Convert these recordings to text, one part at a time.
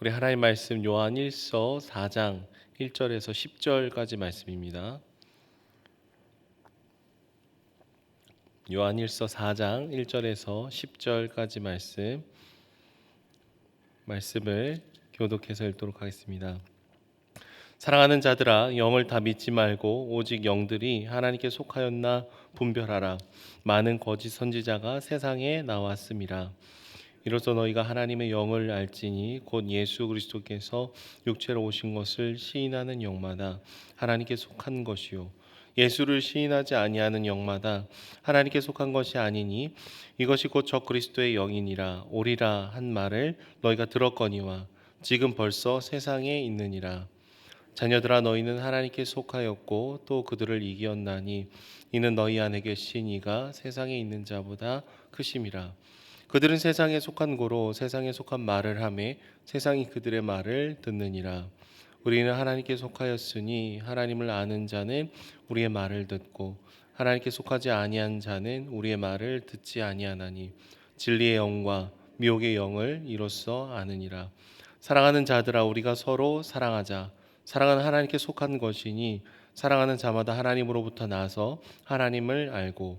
우리 하나님 말씀 요한 1서 4장 1절에서 10절까지 말씀입니다. 요한 1서 4장 1절에서 10절까지 말씀 말씀을 교독해서 읽도록 하겠습니다. 사랑하는 자들아 영을 다 믿지 말고 오직 영들이 하나님께 속하였나 분별하라 많은 거짓 선지자가 세상에 나왔음이라 이로써 너희가 하나님의 영을 알지니 곧 예수 그리스도께서 육체로 오신 것을 시인하는 영마다 하나님께 속한 것이요. 예수를 시인하지 아니하는 영마다 하나님께 속한 것이 아니니 이것이 곧저 그리스도의 영이니라. 오리라 한 말을 너희가 들었거니와 지금 벌써 세상에 있느니라. 자녀들아 너희는 하나님께 속하였고 또 그들을 이기었나니 이는 너희 안에 계신 이가 세상에 있는 자보다 크심이라 그들은 세상에 속한 고로 세상에 속한 말을 하매 세상이 그들의 말을 듣느니라. 우리는 하나님께 속하였으니 하나님을 아는 자는 우리의 말을 듣고 하나님께 속하지 아니한 자는 우리의 말을 듣지 아니하나니 진리의 영과 미혹의 영을 이로써 아느니라. 사랑하는 자들아 우리가 서로 사랑하자. 사랑은 하나님께 속한 것이니 사랑하는 자마다 하나님으로부터 나서 하나님을 알고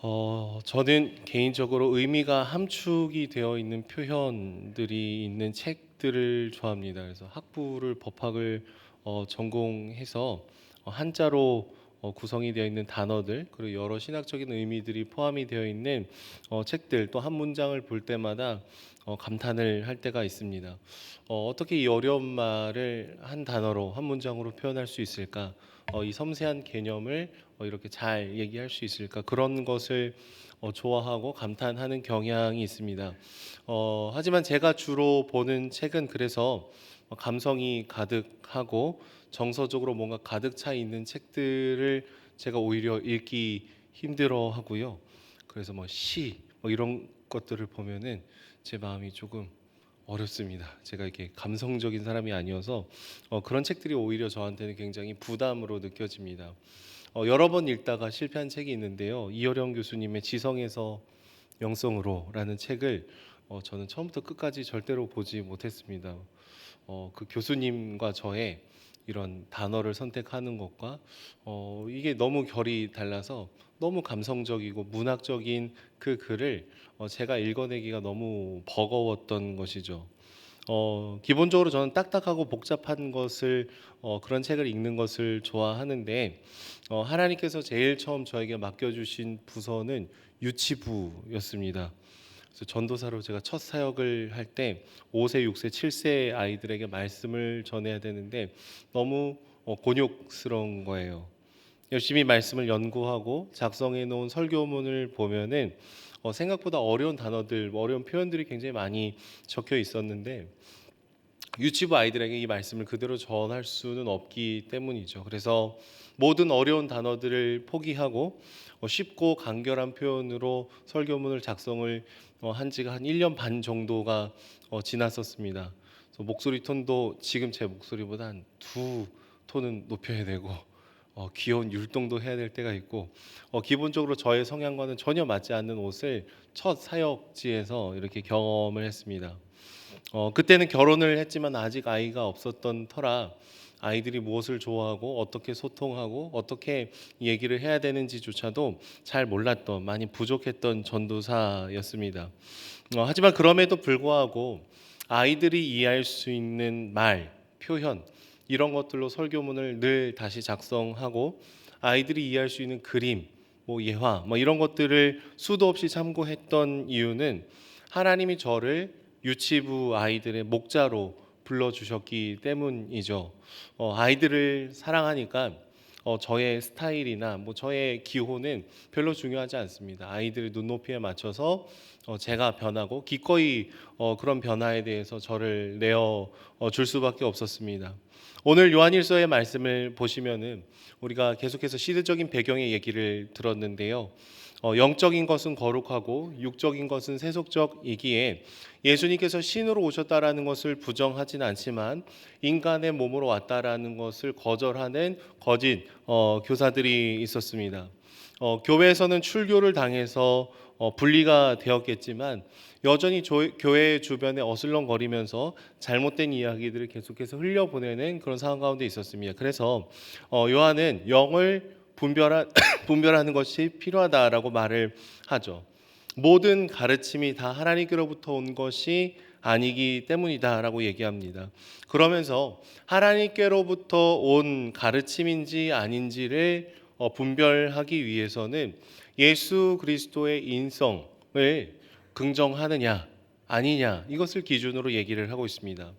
어, 저는 개인적으로 의미가 함축이 되어 있는 표현들이 있는 책들을 좋아합니다. 그래서 학부를 법학을 어, 전공해서 어, 한자로 어, 구성이 되어 있는 단어들 그리고 여러 신학적인 의미들이 포함이 되어 있는 어, 책들 또 한 문장을 볼 때마다 어, 감탄을 할 때가 있습니다. 어, 어떻게 이 어려운 말을 한 단어로 한 문장으로 표현할 수 있을까? 어, 이 섬세한 개념을 어, 이렇게 잘 얘기할 수 있을까? 그런 것을 어, 좋아하고 감탄하는 경향이 있습니다. 어, 하지만 제가 주로 보는 책은 그래서 어, 감성이 가득하고 정서적으로 뭔가 가득 차 있는 책들을 제가 오히려 읽기 힘들어 하고요. 그래서 뭐 시 뭐 이런 것들을 보면은 제 마음이 조금 어렵습니다. 제가 이렇게 감성적인 사람이 아니어서 어, 그런 책들이 오히려 저한테는 굉장히 부담으로 느껴집니다. 어, 여러 번 읽다가 실패한 책이 있는데요. 이효령 교수님의 지성에서 영성으로라는 책을 어, 저는 처음부터 끝까지 절대로 보지 못했습니다. 어, 그 교수님과 저의 이런 단어를 선택하는 것과 어, 이게 너무 결이 달라서 너무 감성적이고 문학적인 그 글을 어, 제가 읽어내기가 너무 버거웠던 것이죠. 어, 기본적으로 저는 딱딱하고 복잡한 것을 어, 그런 책을 읽는 것을 좋아하는데 어, 하나님께서 제일 처음 저에게 맡겨주신 부서는 유치부였습니다. 전도사로 제가 첫 사역을 할 때 5세, 6세, 7세 아이들에게 말씀을 전해야 되는데 너무 어, 곤욕스러운 거예요. 열심히 말씀을 연구하고 작성해 놓은 설교문을 보면은 어, 생각보다 어려운 단어들, 어려운 표현들이 굉장히 많이 적혀 있었는데 유치부 아이들에게 이 말씀을 그대로 전할 수는 없기 때문이죠. 그래서 모든 어려운 단어들을 포기하고 어, 쉽고 간결한 표현으로 설교문을 작성을 어, 한 지가 한 1년 반 정도가 어, 지났었습니다. 목소리 톤도 지금 제 목소리보다 한 두 톤은 높여야 되고 어, 귀여운 율동도 해야 될 때가 있고 어, 기본적으로 저의 성향과는 전혀 맞지 않는 옷을 첫 사역지에서 이렇게 경험을 했습니다. 어, 그때는 결혼을 했지만 아직 아이가 없었던 터라 아이들이 무엇을 좋아하고 어떻게 소통하고 어떻게 얘기를 해야 되는지조차도 잘 몰랐던 많이 부족했던 전도사였습니다. 어, 하지만 그럼에도 불구하고 아이들이 이해할 수 있는 말, 표현 이런 것들로 설교문을 늘 다시 작성하고 아이들이 이해할 수 있는 그림, 뭐 예화, 뭐 이런 것들을 수도 없이 참고했던 이유는 하나님이 저를 유치부 아이들의 목자로 불러 주셨기 때문이죠. 어, 아이들을 사랑하니까 어, 저의 스타일이나 뭐 저의 기호는 별로 중요하지 않습니다. 아이들의 눈높이에 맞춰서 어, 제가 변하고 기꺼이 어, 그런 변화에 대해서 저를 내어 어, 줄 수밖에 없었습니다. 오늘 요한일서의 말씀을 보시면은 우리가 계속해서 시대적인 배경의 얘기를 들었는데요. 어, 영적인 것은 거룩하고 육적인 것은 세속적이기에 예수님께서 신으로 오셨다라는 것을 부정하진 않지만 인간의 몸으로 왔다라는 것을 거절하는 거짓 어, 교사들이 있었습니다. 어, 교회에서는 출교를 당해서 어, 분리가 되었겠지만 여전히 조, 교회 주변에 어슬렁거리면서 잘못된 이야기들을 계속해서 흘려보내는 그런 상황 가운데 있었습니다. 그래서 어, 요한은 영을 분별하, 분별하는 것이 필요하다라고 말을 하죠. 모든 가르침이 다 하나님께로부터 온 것이 아니기 때문이다라고 얘기합니다. 그러면서 하나님께로부터 온 가르침인지 아닌지를 어, 분별하기 위해서는 예수 그리스도의 인성을 긍정하느냐 아니냐 이것을 기준으로 얘기를 하고 있습니다.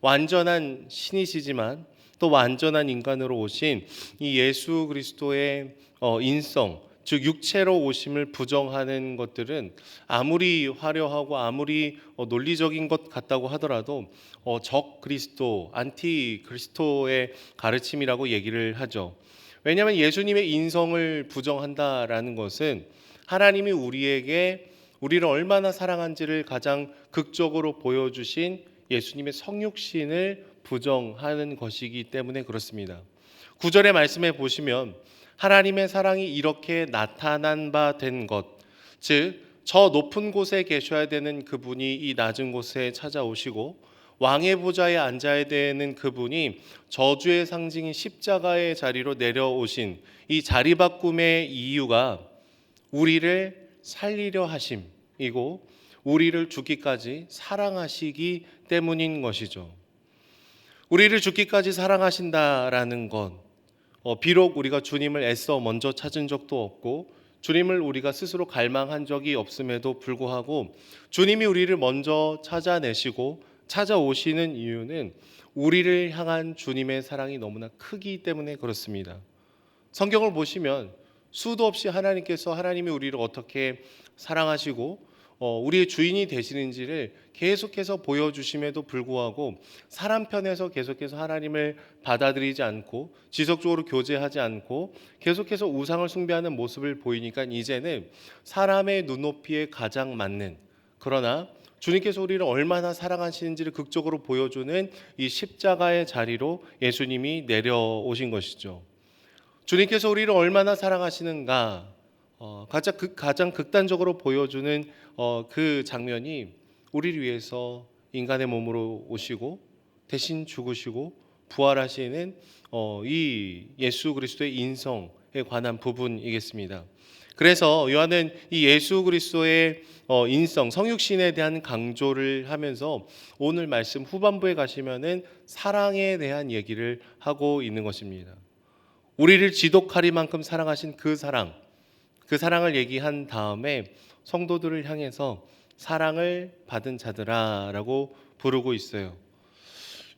완전한 신이시지만 또 완전한 인간으로 오신 이 예수 그리스도의 어, 인성 즉 육체로 오심을 부정하는 것들은 아무리 화려하고 아무리 어, 논리적인 것 같다고 하더라도 어, 적 그리스도, 안티 그리스도의 가르침이라고 얘기를 하죠. 왜냐하면 예수님의 인성을 부정한다라는 것은 하나님이 우리에게 우리를 얼마나 사랑한지를 가장 극적으로 보여주신 예수님의 성육신을 부정하는 것이기 때문에 그렇습니다. 구절의 말씀에 보시면 하나님의 사랑이 이렇게 나타난 바 된 것, 즉, 저 높은 곳에 계셔야 되는 그분이 이 낮은 곳에 찾아오시고 왕의 보좌에 앉아야 되는 그분이 저주의 상징인 십자가의 자리로 내려오신 이 자리 바꿈의 이유가 우리를 살리려 하심이고 우리를 죽기까지 사랑하시기 때문인 것이죠. 우리를 죽기까지 사랑하신다라는 것, 어, 비록 우리가 주님을 애써 먼저 찾은 적도 없고 주님을 우리가 스스로 갈망한 적이 없음에도 불구하고 주님이 우리를 먼저 찾아내시고 찾아오시는 이유는 우리를 향한 주님의 사랑이 너무나 크기 때문에 그렇습니다. 성경을 보시면 수도 없이 하나님께서 하나님이 우리를 어떻게 사랑하시고 어, 우리의 주인이 되시는지를 계속해서 보여주심에도 불구하고 사람 편에서 계속해서 하나님을 받아들이지 않고 지속적으로 교제하지 않고 계속해서 우상을 숭배하는 모습을 보이니까 이제는 사람의 눈높이에 가장 맞는 그러나 주님께서 우리를 얼마나 사랑하시는지를 극적으로 보여주는 이 십자가의 자리로 예수님이 내려오신 것이죠. 주님께서 우리를 얼마나 사랑하시는가 어, 가장, 극, 가장 극단적으로 보여주는 어, 그 장면이 우리를 위해서 인간의 몸으로 오시고 대신 죽으시고 부활하시는 어, 이 예수 그리스도의 인성에 관한 부분이겠습니다. 그래서 요한은 이 예수 그리스도의 어, 인성, 성육신에 대한 강조를 하면서 오늘 말씀 후반부에 가시면은 사랑에 대한 얘기를 하고 있는 것입니다. 우리를 지독하리만큼 사랑하신 그 사랑, 그 사랑을 얘기한 다음에 성도들을 향해서 사랑을 받은 자들아라고 부르고 있어요.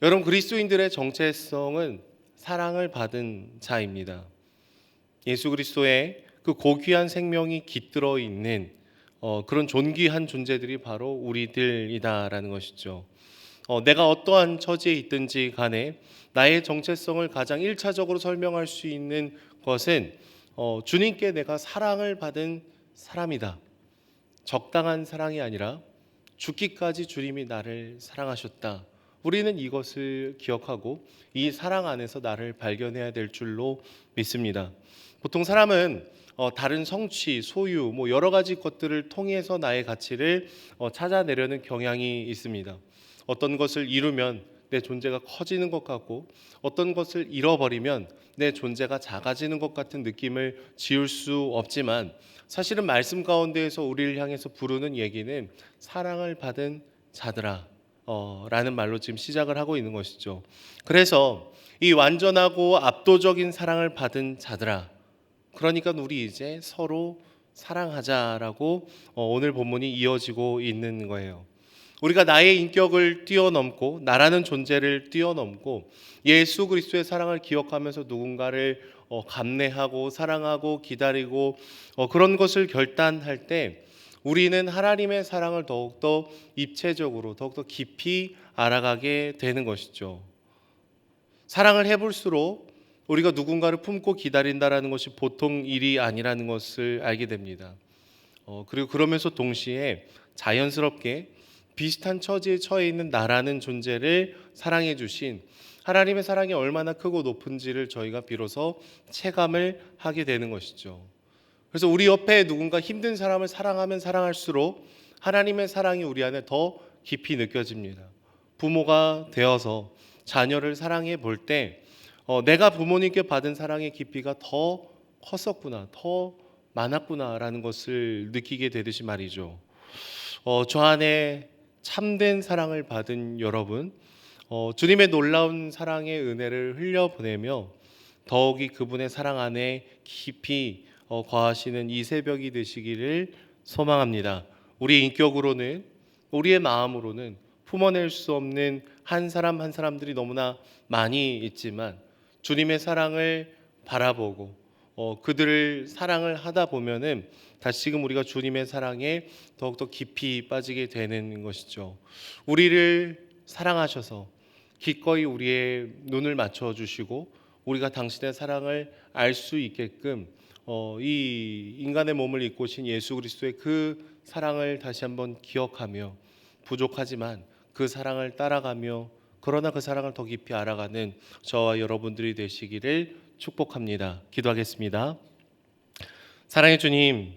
여러분 그리스도인들의 정체성은 사랑을 받은 자입니다. 예수 그리스도의 그 고귀한 생명이 깃들어 있는 어, 그런 존귀한 존재들이 바로 우리들이다라는 것이죠. 어, 내가 어떠한 처지에 있든지 간에 나의 정체성을 가장 일차적으로 설명할 수 있는 것은 어, 주님께 내가 사랑을 받은 사람이다. 적당한 사랑이 아니라 죽기까지 주님이 나를 사랑하셨다. 우리는 이것을 기억하고 이 사랑 안에서 나를 발견해야 될 줄로 믿습니다. 보통 사람은 어, 다른 성취, 소유, 뭐 여러 가지 것들을 통해서 나의 가치를 어, 찾아내려는 경향이 있습니다. 어떤 것을 이루면 내 존재가 커지는 것 같고 어떤 것을 잃어버리면 내 존재가 작아지는 것 같은 느낌을 지울 수 없지만 사실은 말씀 가운데에서 우리를 향해서 부르는 얘기는 사랑을 받은 자들아 어, 라는 말로 지금 시작을 하고 있는 것이죠. 그래서 이 완전하고 압도적인 사랑을 받은 자들아 그러니까 우리 이제 서로 사랑하자라고 어, 오늘 본문이 이어지고 있는 거예요. 우리가 나의 인격을 뛰어넘고 나라는 존재를 뛰어넘고 예수 그리스도의 사랑을 기억하면서 누군가를 어, 감내하고 사랑하고 기다리고 어, 그런 것을 결단할 때 우리는 하나님의 사랑을 더욱더 입체적으로 더욱더 깊이 알아가게 되는 것이죠. 사랑을 해볼수록 우리가 누군가를 품고 기다린다라는 것이 보통 일이 아니라는 것을 알게 됩니다. 어, 그리고 그러면서 동시에 자연스럽게 비슷한 처지에 처해 있는 나라는 존재를 사랑해 주신 하나님의 사랑이 얼마나 크고 높은지를 저희가 비로소 체감을 하게 되는 것이죠. 그래서 우리 옆에 누군가 힘든 사람을 사랑하면 사랑할수록 하나님의 사랑이 우리 안에 더 깊이 느껴집니다. 부모가 되어서 자녀를 사랑해 볼때 어, 내가 부모님께 받은 사랑의 깊이가 더 컸었구나, 더 많았구나라는 것을 느끼게 되듯이 말이죠. 어, 저 안에 참된 사랑을 받은 여러분, 어, 주님의 놀라운 사랑의 은혜를 흘려보내며 더욱이 그분의 사랑 안에 깊이 어, 거하시는 이 새벽이 되시기를 소망합니다. 우리 인격으로는 우리의 마음으로는 품어낼 수 없는 한 사람 한 사람들이 너무나 많이 있지만 주님의 사랑을 바라보고 어, 그들을 사랑을 하다 보면은 다시금 우리가 주님의 사랑에 더욱더 깊이 빠지게 되는 것이죠. 우리를 사랑하셔서 기꺼이 우리의 눈을 맞춰 주시고 우리가 당신의 사랑을 알 수 있게끔 어, 이 인간의 몸을 입고 오신 예수 그리스도의 그 사랑을 다시 한번 기억하며 부족하지만 그 사랑을 따라가며 그러나 그 사랑을 더 깊이 알아가는 저와 여러분들이 되시기를 축복합니다. 기도하겠습니다. 사랑의 주님,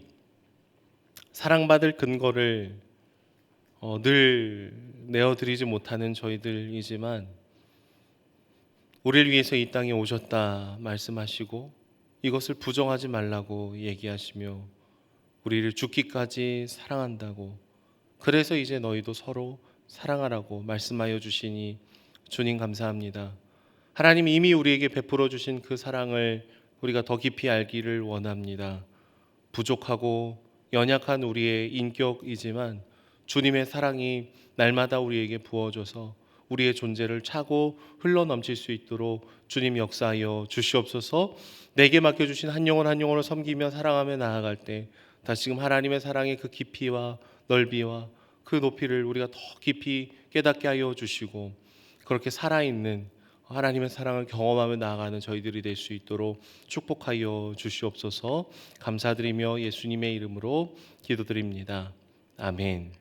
사랑받을 근거를 어, 늘 내어드리지 못하는 저희들이지만 우리를 위해서 이 땅에 오셨다 말씀하시고 이것을 부정하지 말라고 얘기하시며 우리를 죽기까지 사랑한다고 그래서 이제 너희도 서로 사랑하라고 말씀하여 주시니 주님 감사합니다. 하나님 이미 우리에게 베풀어 주신 그 사랑을 우리가 더 깊이 알기를 원합니다. 부족하고 연약한 우리의 인격이지만 주님의 사랑이 날마다 우리에게 부어져서 우리의 존재를 차고 흘러 넘칠 수 있도록 주님 역사하여 주시옵소서. 내게 맡겨 주신 한 영혼 한 영혼을 섬기며 사랑하며 나아갈 때 다시금 하나님의 사랑의 그 깊이와 넓이와 그 높이를 우리가 더 깊이 깨닫게 하여 주시고 그렇게 살아있는 하나님의 사랑을 경험하며 나아가는 저희들이 될 수 있도록 축복하여 주시옵소서 감사드리며 예수님의 이름으로 기도드립니다. 아멘.